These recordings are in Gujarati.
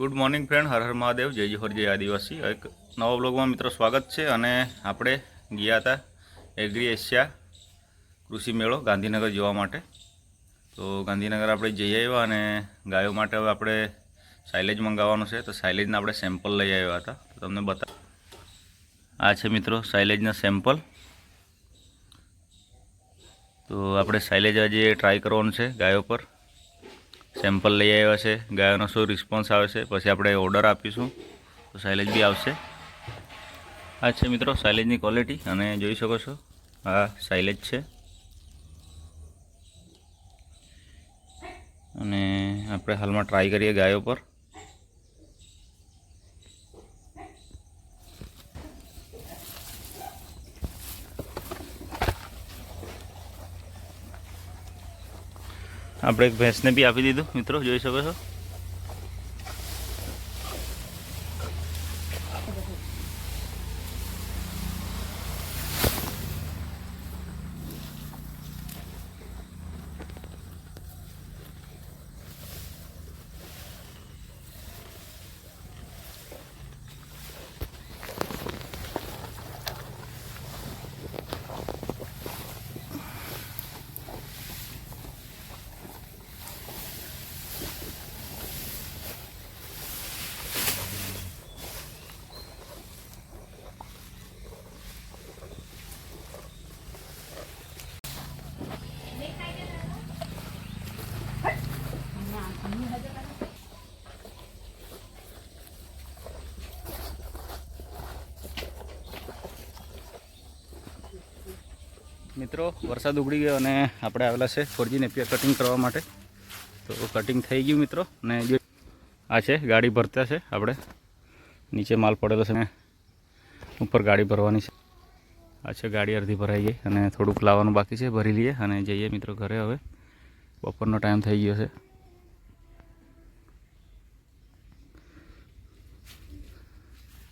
Good morning friend Har Har Mahadev. જય જોહર, જય આદિવાસી. એક નવા બ્લોગમાં મિત્રો સ્વાગત છે અને આપણે ગયા હતા એગ્રી એશિયા કૃષિ મેળો ગાંધીનગર જોવા માટે. તો ગાંધીનગર આપણે જઈ આવ્યા અને ગાયો માટે હવે આપણે સાઇલેજ મંગાવવાનું છે. તો સાઇલેજના આપણે સેમ્પલ લઈ આવ્યા હતા. તો તમને બતા આ છે મિત્રો સાઇલેજના સેમ્પલ તો આપણે સાઇલેજ આજે ટ્રાય કરવાનું છે ગાયો પર. સેમ્પલ લઈ આવ્યા છે. ગાયોનો શું રિસ્પોન્સ આવે છે? પછી આપણે ઓર્ડર આપીશું. તો સાઇલેજ બી આવશે. આ છે મિત્રો સાઇલેજની ક્વોલિટી અને જોઈ શકો છો, આ સાઇલેજ છે. અને આપણે હાલમાં ટ્રાય કરીએ ગાયો પર. આપણે એક ભેંસને બી આપી દીધું મિત્રો જોઈ શકો છો. મિત્રો, વરસાદ ઉગડી ગયો અને આપણે આવેલા છે ફોરજી નેપિયા કટિંગ કરવા માટે. તો કટિંગ થઈ ગયું મિત્રો, અને આ છે, ગાડી ભરતા છે આપણે. નીચે માલ પડેલો છે ઉપર ગાડી ભરવાની છે. આ છે, ગાડી અડધી ભરાઈ ગઈ અને થોડુંક લાવવાનું બાકી છે, ભરી લઈએ અને જઈએ મિત્રો ઘરે હવે. બપોરનો ટાઈમ થઈ ગયો છે.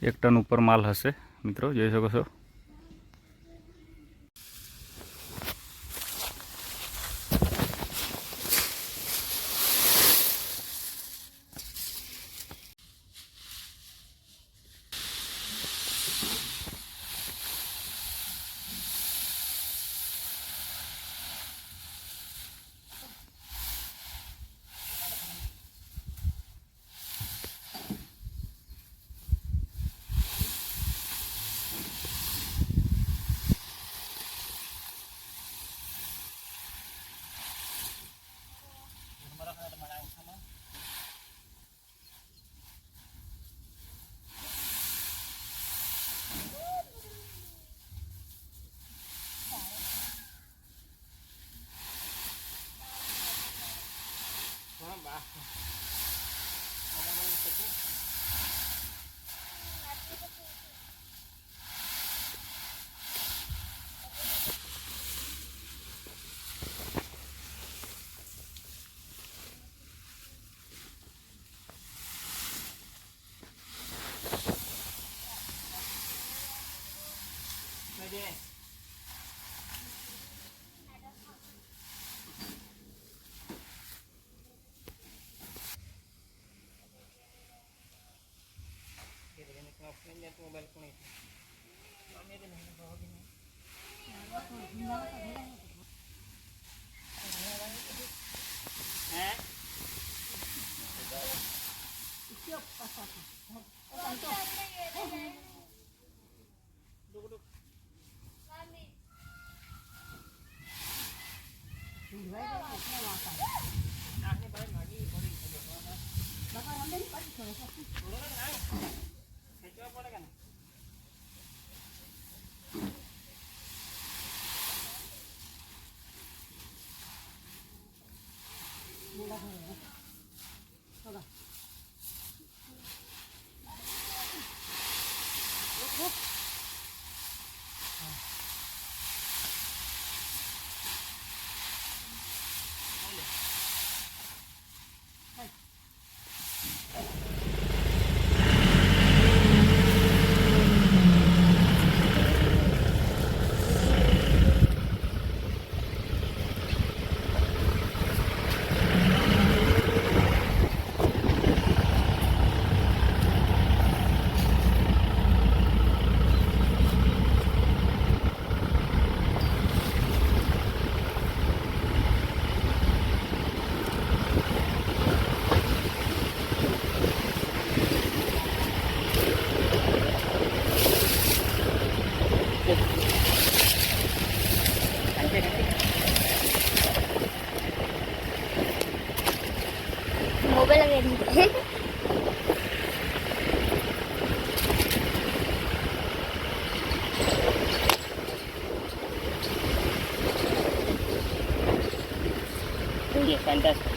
એક ટન ઉપર માલ હશે. મિત્રો જોઈ શકો છો. Thank you. Kami. Duduk duduk. Kami. Duduk duduk. Kami. Nah ini paling lagi, paling. Bapa ambil paling. কেন fantastic.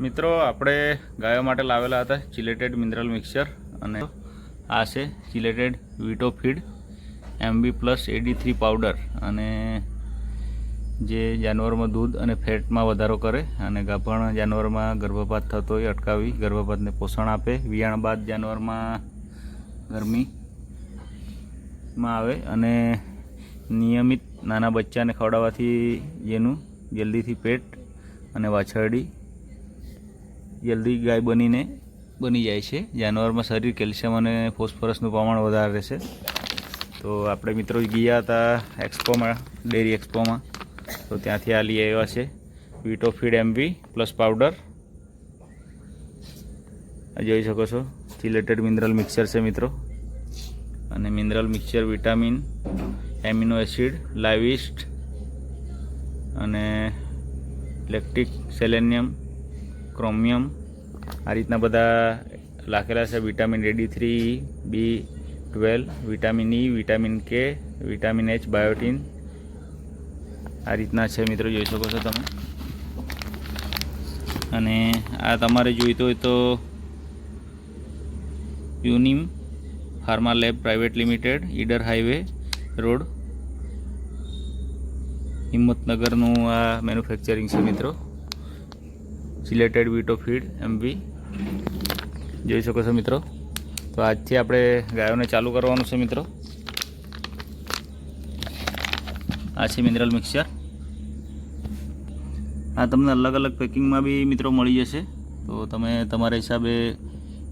મિત્રો, આપણે ગાયો માટે લાવેલા હતા ચિલેટેડ મિનરલ મિક્સચર અને આ છે chelated Vito feed M B plus A D three powder અને જે જાનવરમાં દૂધ અને ફેટમાં વધારો કરે અને ગાભણ જાનવરમાં ગર્ભપાત થતો હોય અટકાવી ગર્ભપાતને પોષણ આપે. વિયાણ બાદ જાનવરમાં ગરમીમાં આવે અને નિયમિત નાના બચ્ચાને ખવડાવવાથી જેનું જલ્દીથી પેટ અને વાછરડી જલ્દી ગાય બનીને બની જાય છે. જાનવરમાં શરીર કેલ્શિયમ અને ફોસ્ફરસનું પ્રમાણ વધારે રહેશે તો આપણે મિત્રો ગયા હતા એક્સપોમાં, ડેરી એક્સપોમાં. તો ત્યાંથી આ લઈ આવ્યા છે. Vito feed M V plus powder જોઈ શકો છો. ચિલેટેડ મિનરલ મિક્સર છે મિત્રો. અને mineral mixer vitamin amino acid, live yeast અને લેક્ટિક સેલેનિયમ, ક્રોમિયમ. આ રીતના બધા લાખેલા છે. Vitamin A D three B twelve vitamin E vitamin K vitamin H biotin. આ રીતના છે મિત્રો, જોઈ શકો છો તમે. અને આ તમારે જોઈતો હોય તો Unim pharma lab private limited, Idar highway road. હિંમતનગરનું આ મેન્યુફેક્ચરિંગ છે મિત્રો. સિલેટેડ વીટો ફીડ એમવી જોઈ શકો છો મિત્રો. તો આજથી આપણે ગાયોને ચાલુ કરવાનું છે મિત્રો. આ છે મિનરલ મિક્સચર આ તમને અલગ અલગ પેકિંગમાં બી મિત્રો મળી જશે. તો તમે તમારા હિસાબે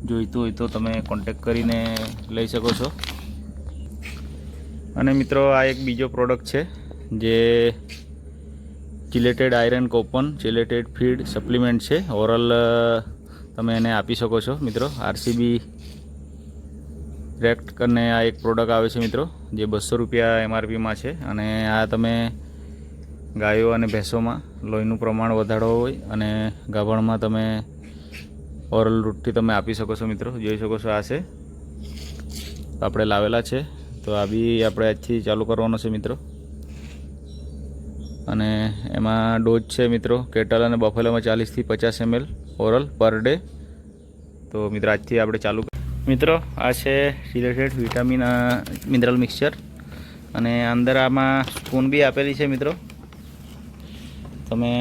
જોઈતું હોય તો તમે કોન્ટેક કરીને લઈ શકો છો. અને મિત્રો, આ એક બીજો પ્રોડક્ટ છે, જે chelated iron copper chelated feed supplement છે. ઓરલ તમે એને આપી શકો છો, મિત્રો. આરસીબી રેક્ટ કરીને આ એક પ્રોડક્ટ આવે છે, મિત્રો, જે બસો રૂપિયા એમઆરપીમાં છે. અને આ તમે ગાયો અને ભેંસોમાં લોહીનું પ્રમાણ વધારવો હોય અને ગાભણમાં તમે ઓરલ રૂટથી તમે આપી શકો છો, મિત્રો. જોઈ શકો છો, આ છે. આપણે લાવેલા છે. તો આ બી આપણે આજથી ચાલુ કરવાનો છે મિત્રો. અને એમાં ડોઝ છે મિત્રો કેટલ અને બફેલોમાં ચાલીસથી પચાસ એમએલ ઓરલ પર ડે. તો મિત્રો આજથી આપણે ચાલુ મિત્રો આ છે સિલેટેડ વિટામિન મિનરલ મિક્સચર અને અંદર આમાં સ્પૂન બી આપેલી છે મિત્રો. તમે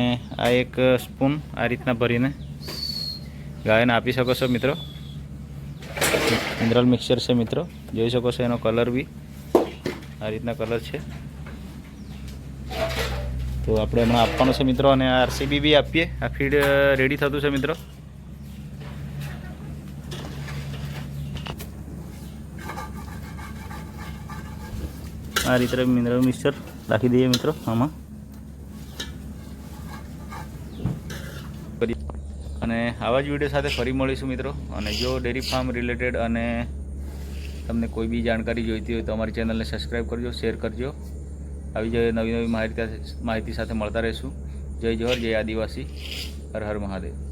આ એક સ્પૂન આ રીતના ભરીને ગાયને આપી શકો છો મિત્રો. મિનરલ મિક્સચર છે મિત્રો. જોઈ શકો છો એનો કલર બી. આ રીતના કલર છે. તો આપણે હમણાં આપવાનું છે મિત્રો અને આરસીબી બી આપીએ. આ ફીડ રેડી થતું છે મિત્રો. આ રીતે મિનરલ મિક્સચર રાખી દઈએ મિત્રો. આમાં. અને આવા જ વીડિયો સાથે ફરી મળીશું મિત્રો. અને જો ડેરી ફાર્મ રિલેટેડ અને તમને કોઈ બી જાણકારી જોઈતી હોય તો અમારી ચેનલને સબસ્ક્રાઈબ કરજો, શેર કરજો. આવી જ નવી નવી માહિતી માહિતી સાથે મળતા રહીશું. જય જોહર જય આદિવાસી. હર હર મહાદેવ.